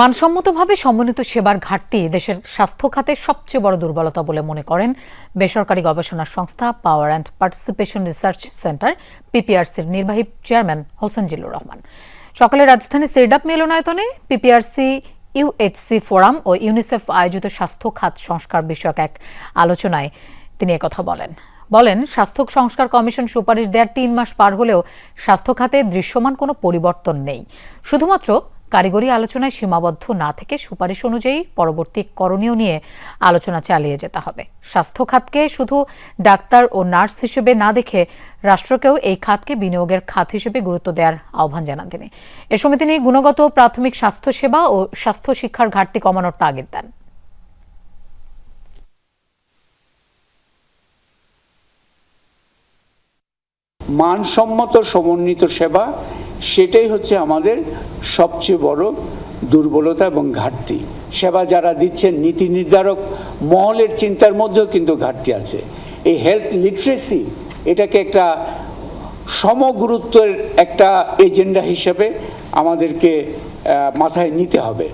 মানসম্মতভাবে সমন্বিত সেবার ঘাটতি দেশের স্বাস্থ্য খাতের সবচেয়ে বড় দুর্বলতা বলে মনে করেন বেসরকারি গবেষণা সংস্থা power and participation research centre, পিপিআরসির নির্বাহী চেয়ারম্যান হোসেন জিল্লুর রহমান। সকালে রাজধানী সিরডাপ মিলনায়তনে পিপিআরসি, ইউএইচসি ফোরাম ও ইউনিসেফ আয়োজিত স্বাস্থ্য খাত সংস্কার বিষয়ক এক আলোচনায় তিনি একথা বলেন। বলেন, স্বাস্থ্য সংস্কার কমিশন সুপারিশ দেওয়ার তিন মাস পার হলেও স্বাস্থ্য খাতে দৃশ্যমান কোনো পরিবর্তন নেই। শুধুমাত্র কারিগরি আলোচনায় সীমাবদ্ধ না থেকে সুপারিশ অনুযায়ী পরবর্তী করণীয় নিয়ে আলোচনা চালিয়ে যেতে হবে। স্বাস্থ্য খাতকে শুধু ডাক্তার ও নার্স হিসেবে না দেখে রাষ্ট্রকেও এই খাতকে বিনিয়োগের খাত হিসেবে গুরুত্ব দেওয়ার আহ্বান জানান তিনি। এ সময় তিনি গুণগত, প্রাথমিক স্বাস্থ্যসেবা ও স্বাস্থ্য শিক্ষার ঘাটতি কমানোর তাগিদ দেন। মানসম্মত সমন্বিত সেবা সেটাই হচ্ছে আমাদের সবচেয়ে বড় দুর্বলতা এবং ঘাটতি। সেবা যারা দিচ্ছেন, নীতি নির্ধারক মহলের চিন্তার মধ্যেও কিন্তু ঘাটতি আছে। এই হেলথ লিটারেসি এটাকে একটা সমগুরুত্বের একটা এজেন্ডা হিসেবে আমাদেরকে মাথায় নিতে হবে।